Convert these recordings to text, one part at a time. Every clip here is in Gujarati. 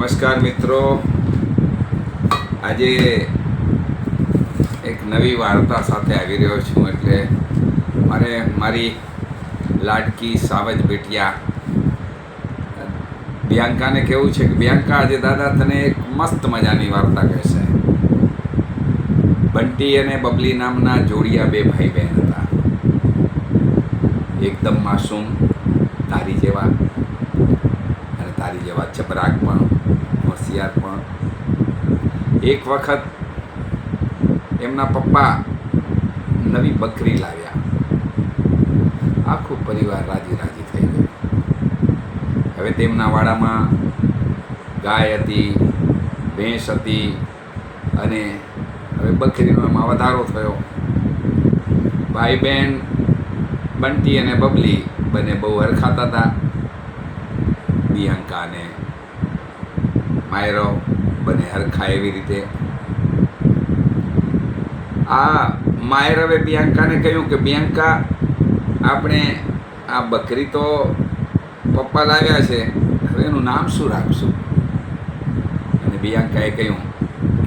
નમસ્કાર મિત્રો. આજે એક નવી વાર્તા સાથે આવી રહ્યો છું એટલે મારે મારી લાડકી સાવજ બેટિયા બિયાંકાને કેવું છે કે બિયાંકા આજે દાદા તને એક મસ્ત મજાની વાર્તા કહેશે. બંટી અને બબલી નામના જોડિયા બે ભાઈ બહેન હતા. એકદમ માસૂમ, તારી જેવા અને જવા ચબરાક પણ, હોશિયાર પણ. એક વખત એમના પપ્પા નવી બકરી લાવ્યા. આખું પરિવાર રાજી રાજી થઈ ગયું. હવે તેમના વાડામાં ગાય હતી, ભેંસ હતી અને હવે બકરીનો એમાં વધારો થયો. ભાઈ બહેન બંટી અને બબલી બંને બહુ હરખાતા હતા. બિયાંકા અને માયરો બંને હરખા એવી રીતે. આ માયરવે બિયાંકાને કહ્યું કે બિયાંકા આપણે આ બકરી તો પપ્પા લાવ્યા છે, હવે એનું નામ શું રાખશું? અને બિયાંકાએ કહ્યું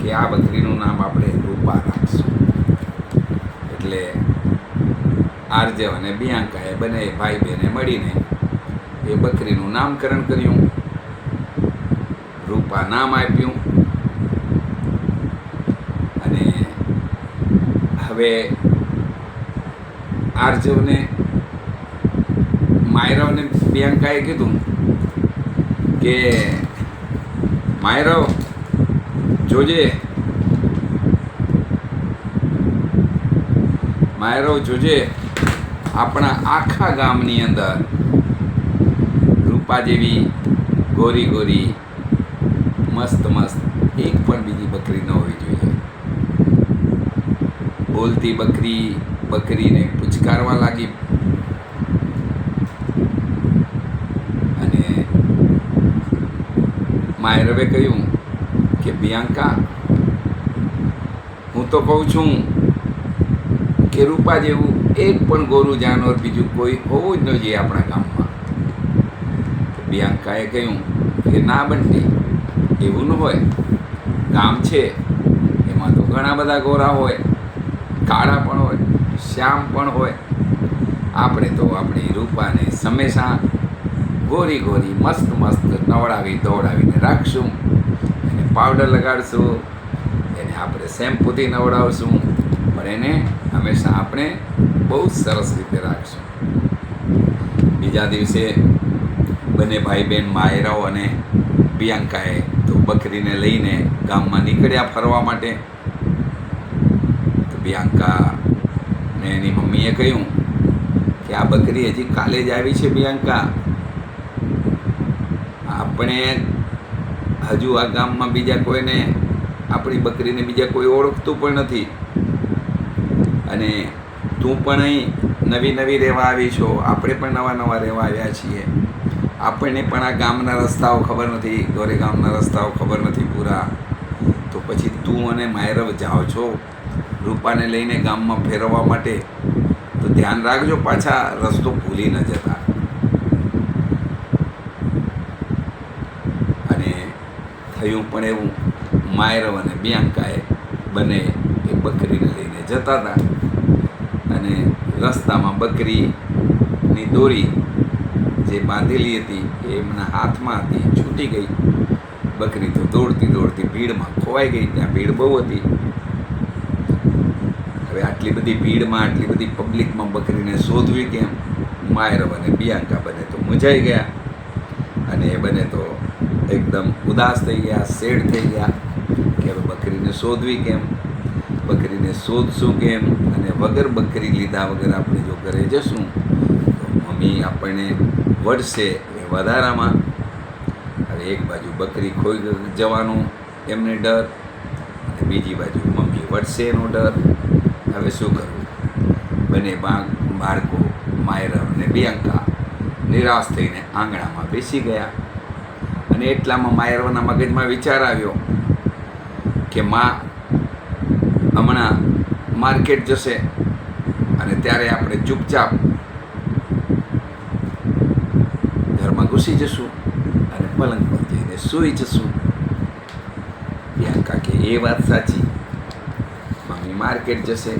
કે, આ બકરીનું નામ આપણે રૂપા રાખશું. એટલે આરજવ અને બિયાંકાએ બંને ભાઈ બહેને મળીને એ બકરીનું નામકરણ કર્યું. રૂપા નામ આપ્યું. અને હવે આર્જવને માયરવને પ્રિયંકાએ કીધું કે, માયરવ, જોજે. માયરવ, જોજે. આપણા આખા ગામની અંદર રૂપા જેવી ગોરી ગોરી મસ્ત મસ્ત એક પણ બીજી બકરી ન હોવી જોઈએ. બોલતી બકરી બકરીને પુચકારવા લાગી. અને માયરવે કહ્યું કે બિયાંકા હું તો કહું છું કે, રૂપા જેવું એક પણ ગોરું, જાનવર બીજું કોઈ હોવું જ ન જોઈએ આપણા ગામમાં. તો બિયાંકાએ કહ્યું કે ના બંટી, એવું ન હોય. ગામ છે, એમાં તો ઘણા બધા ગોરા હોય, કાળા પણ હોય, શ્યામ પણ હોય. આપણે તો આપણી રૂપાને હંમેશા ગોરી ગોરી મસ્ત મસ્ત નવડાવી દોડાવીને રાખશું. એને પાવડર લગાડશું, એને આપણે શેમ્પૂથી નવડાવશું, પણ એને હંમેશા આપણે બહુ સરસ રીતે રાખશું. બીજા દિવસે બંને ભાઈ બહેન માયરાઓ અને પ્રિયંકાએ તો બકરીને લઈને ગામમાં નીકળ્યા ફરવા માટે. તો પ્રિયંકા ને એની મમ્મીએ કહ્યું કે આ બકરી હજી કાલે જ આવી છે પ્રિયંકા. આપણે હજુ આ ગામમાં બીજા કોઈને, આપણી બકરીને બીજા કોઈ ઓળખતું પણ નથી. અને તું પણ અહીં નવી નવી રહેવા આવી છો. આપણે પણ નવા નવા રહેવા આવ્યા છીએ. આપણને પણ આ ગામના રસ્તાઓ ખબર નથી દોરે ગામના રસ્તાઓ ખબર નથી પૂરા. તો પછી તું અને માયરવ જાઓ છો રૂપાને લઈને ગામમાં ફેરવવા માટે. તો ધ્યાન રાખજો પાછા રસ્તો ભૂલી ન જતા. અને થયું પણ એવું, માયરવ અને બિયાંકાએ બંને એ બકરીને લઈને જતા હતા. અને રસ્તામાં બકરીની દોરી જે બાંધેલી હતી એ એમના હાથમાં હતી, છૂટી ગઈ. બકરી તો દોડતી દોડતી ભીડમાં ખોવાઈ ગઈ, ત્યાં ભીડ બહુ હતી. હવે આટલી બધી ભીડમાં, આટલી બધી પબ્લિકમાં બકરીને શોધવી કેમ? માયરવ અને બિયાંકા બને, તો મૂંઝાઈ ગયા. અને એ બને તો એકદમ ઉદાસ થઈ ગયા, શેડ થઈ ગયા કે હવે બકરીને શોધવી કેમ? બકરીને શોધશું કેમ? અને વગર બકરી લીધા વગર આપણે જો ઘરે જશું, તો મમ્મી આપણને વળશે એ વધારામાં હવે એક બાજુ બકરી ખોઈ જવાનું એમને ડર અને બીજી બાજુ મમ્મી વળશે એનો ડર. હવે શું કરવું? બંને બાળકો માયરવ અને બિયંકા નિરાશ થઈને આંગણામાં બેસી ગયા અને એટલામાં માયરવના મગજમાં વિચાર આવ્યો કે માં હમણાં માર્કેટ જશે અને ત્યારે આપણે ચૂપચાપ ઘૂસી જશું અને પલંગ પર જઈને સૂઈ જશું પ્રિયંકા કે એ વાત સાચી મમ્મી માર્કેટ જશે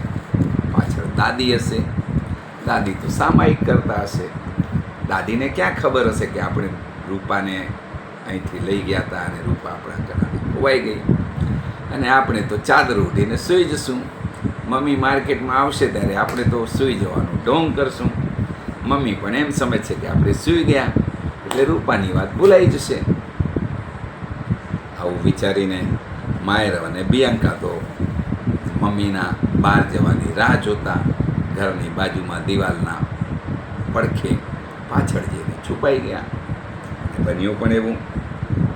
પાછળ દાદી હશે દાદી તો સામાયિક કરતા હશે. દાદીને ક્યાં ખબર હશે કે આપણે રૂપાને અહીંથી લઈ ગયા હતા અને રૂપા આપણા ઘરાને ખોવાઈ ગઈ? અને આપણે તો ચાદર ઉઠીને સૂઈ જશું. મમ્મી માર્કેટમાં આવશે ત્યારે આપણે તો સૂઈ જવાનું ઢોંગ કરશું. મમ્મી પણ એમ સમજશે કે આપણે સૂઈ ગયા. એટલે રૂપાની વાત ભૂલાઈ જશે. આવું વિચારીને માયરવ અને બિયાંકા તો મમ્મીના બહાર જવાની રાહ જોતા ઘરની બાજુમાં દિવાલના પડખે પાછળ જઈને છુપાઈ ગયા. બન્યું પણ એવું.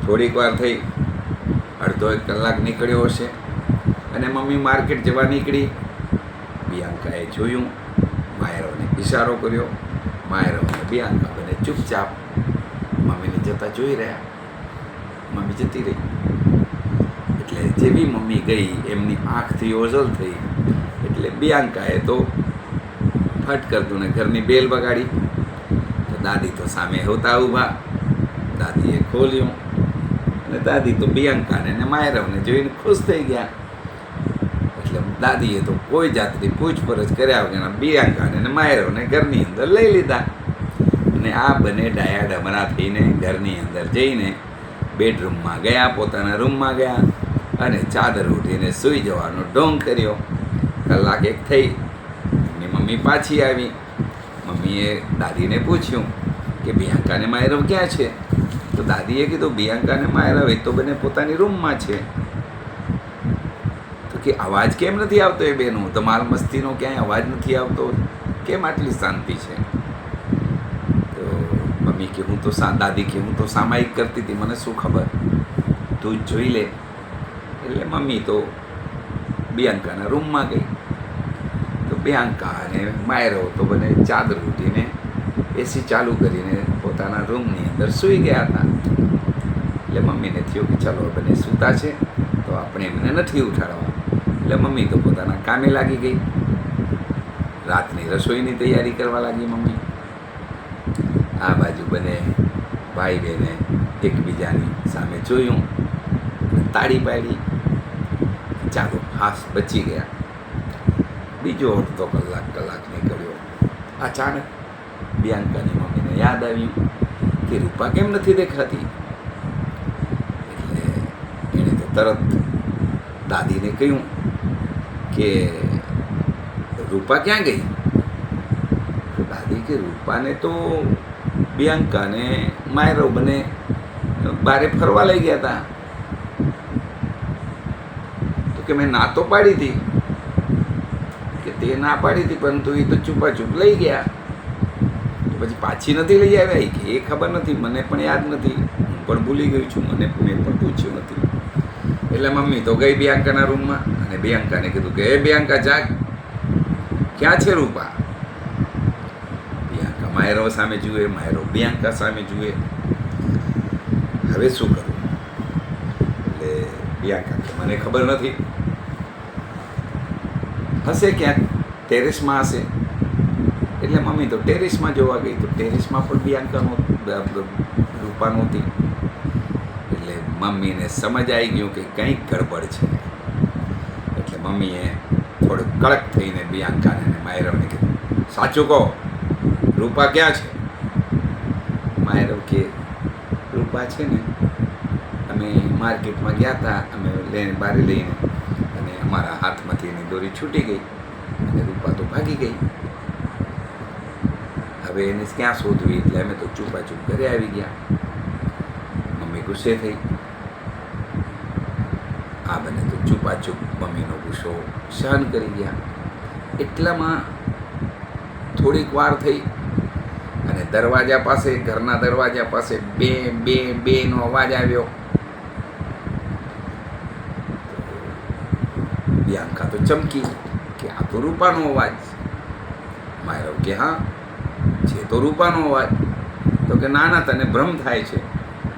થોડીક વાર થઈ, અડધો એક કલાક નીકળ્યો હશે અને મમ્મી માર્કેટ જવા નીકળી. બિયાંકાએ જોયું, માયરવને ઇશારો કર્યો. માયરવ અને બિયાંકા બંને ચૂપચાપ મમ્મીને જતા જોઈ રહ્યા. મમ્મી જતી રહી. એટલે જેવી મમ્મી ગઈ, એમની આંખથી ઓઝલ થઈ. એટલે બિયાંકાએ તો ફટ કરતું ને ઘરની બેલ બગાડી તો દાદી તો સામે હોતા ઊભા. દાદીએ ખોલ્યું. અને દાદી તો બિયાંકાને ને માયરવને જોઈને ખુશ થઈ ગયા. એટલે દાદીએ તો કોઈ જાતની પૂછપરછ કર્યા વગરના બિયાંકાને ને માયરવને ઘરની અંદર લઈ લીધા. અને આ બંને ડાયા ડમરા થઈને ઘરની અંદર જઈને બેડરૂમમાં ગયા, પોતાના રૂમમાં ગયા અને ચાદર ઉઠીને સૂઈ જવાનો ઢોંગ કર્યો. કલાક એક થઈ એમની મમ્મી પાછી આવી. મમ્મીએ દાદીને પૂછ્યું કે, બિયાંકાને માયરવ ક્યાં છે? તો દાદીએ કીધું, બિયાંકાને માયરવ એ તો બંને પોતાની રૂમમાં છે. તો કે, અવાજ કેમ નથી આવતો એ બેનો? તમાર મસ્તીનો ક્યાંય અવાજ નથી આવતો? કેમ આટલી શાંતિ છે? તો તો દાદી કે, હું તો સામાયિક કરતી હતી, મને શું ખબર? તું જ જોઈ લે. એટલે મમ્મી તો બિયાંકાના રૂમમાં ગઈ. તો બિયાંકા અને માયરો તો બને ચાદર ઉઠીને એસી ચાલુ કરીને પોતાના રૂમની અંદર સૂઈ ગયા હતા. એટલે મમ્મીને થયું કે ચલો બને સૂતા છે, તો આપણે એમને નથી ઉઠાડવા. એટલે મમ્મી તો પોતાના કામે લાગી ગઈ. રાતની રસોઈની તૈયારી કરવા લાગી મમ્મી. આ બાજુ બને ભાઈ બહેને એકબીજાની સામે જોયું. તાળી પાડી. ચાલો, હાસ બચી ગયા. બીજો અડધો કલાક કલાક નીકળ્યો. અચાનક બિયાંકાની મમ્મીને યાદ આવ્યું કે રૂપા કેમ નથી દેખાતી? એટલે એણે તો તરત દાદીને કહ્યું કે રૂપા ક્યાં ગઈ? દાદી કે રૂપાને તો બિયાંકાને માયરો બંને બારે ફરવા લઈ ગયા હતા તો કે મેં ના તો પાડી હતી. કે તે ના પાડી હતી, પરંતુ એ તો ચૂપા ચૂપ લઈ ગયા. તો પછી પાછી નથી લઈ આવ્યા? કે એ ખબર નથી, મને પણ યાદ નથી. હું પણ ભૂલી ગયું છું, મને મેં પણ પૂછ્યું નથી. એટલે મમ્મી તો ગઈ બિયાંકાના રૂમમાં અને બિયાંકાને કીધું કે, એ બિયાંકા જાગ ક્યાં છે રૂપા? બિયાંકા માયરો સામે જુએ, માયરો બિયાંકા સામે જુએ. હવે શું કરું? એટલે બિયાંકા કે મને ખબર નથી. હશે ક્યાંક, ટેરેસમાં હશે. એટલે મમ્મી તો ટેરેસમાં જોવા ગઈ, તો ટેરેસમાં પણ બિયાંકા નહોતી રૂપા નહોતી. એટલે મમ્મીને સમજ આવી ગયું કે કંઈક ગડબડ છે. એટલે મમ્મીએ થોડું કડક થઈને બિયાંકાને માયરવને કીધું, સાચું કહો. રૂપા ક્યાં છે? માયરવ કે રૂપા છે ને, અમે માર્કેટમાં ગયા હતા અમે લઈને બારી લઈને, અને અમારા હાથમાંથી એની દોરી છૂટી ગઈ, અને રૂપા તો ભાગી ગઈ. હવે એને ક્યાં શોધવી? એટલે અમે તો ચૂપાચૂપ ઘરે આવી ગયા. મમ્મી ગુસ્સે થઈ. આ બને તો ચૂપાચૂપ મમ્મીનો ગુસ્સો સહન કરી ગયા. એટલામાં થોડીક વાર થઈ અને દરવાજા પાસે, ઘરના દરવાજા પાસે બે બે, બેનો અવાજ આવ્યો. બિયાંકા તો ચમકી કે આ તો રૂપાનો અવાજ. માયરવ કે હા, છે તો રૂપાનો અવાજ. તો કે ના ના તને ભ્રમ થાય છે.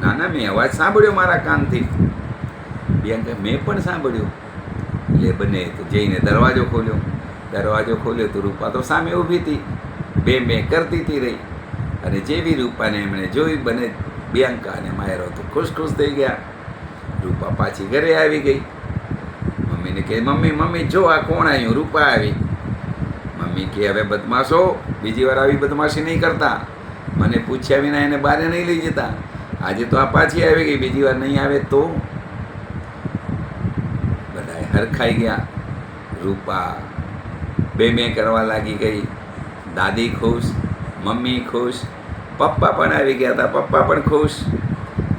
ના ના મેં અવાજ સાંભળ્યો મારા કાનથી. બિયાંકા મેં પણ સાંભળ્યું. એટલે બંને તો જઈને દરવાજો ખોલ્યો. દરવાજો ખોલ્યો તો રૂપા તો સામે ઊભી હતી. બે મેં કરતી હતી રહી. અને જેવી રૂપાને એમણે જોઈ, બને બિયંકા અને માયરો તો ખુશ ખુશ થઈ ગયા. રૂપા પાછી ઘરે આવી ગઈ. મમ્મીને કહે, મમ્મી મમ્મી, જો આ કોણ આવ્યું રૂપા આવી. મમ્મી કે, હવે બદમાશો, બીજી વાર આવી બદમાશી નહીં કરતા. મને પૂછ્યા વિના એને બારે નહીં લઈ જતા. આજે તો આ પાછી આવી ગઈ, બીજી વાર નહીં આવે તો? બધાએ હરખાઈ ગયા. રૂપા બે મેં કરવા લાગી ગઈ. દાદી ખુશ. મમ્મી ખુશ, પપ્પા પણ આવી ગયા હતા, પપ્પા પણ ખુશ.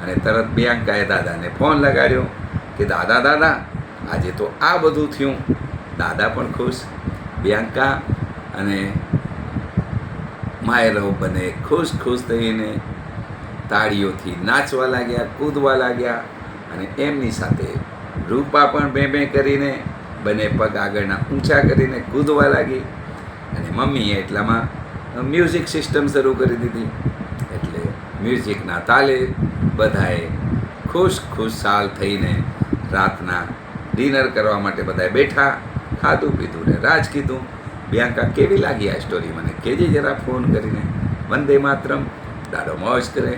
અને તરત બિયાંકાએ દાદાને ફોન લગાડ્યો કે, દાદા દાદા, આજે તો આ બધું થયું. દાદા પણ ખુશ બિયાંકા અને માયરવ બને ખુશ ખુશ થઈને તાળીઓથી નાચવા લાગ્યા, કૂદવા લાગ્યા અને એમની સાથે રૂપા પણ બે બે કરીને બંને પગ આગળના ઊંચા કરીને કૂદવા લાગી. અને મમ્મીએ એટલામાં મ્યુઝિક સિસ્ટમ શરૂ કરી દીધી. એટલે મ્યુઝિકના તાલે બધાએ ખુશ ખુશાલ થઈને રાતના ડિનર કરવા માટે બધાએ બેઠા, ખાધું પીધું ને રાજ કીધું બ્યાંકા કેવી લાગી આ સ્ટોરી મને કેજે જરા ફોન કરીને. વંદે માતરમ. દાડો મોજ કરે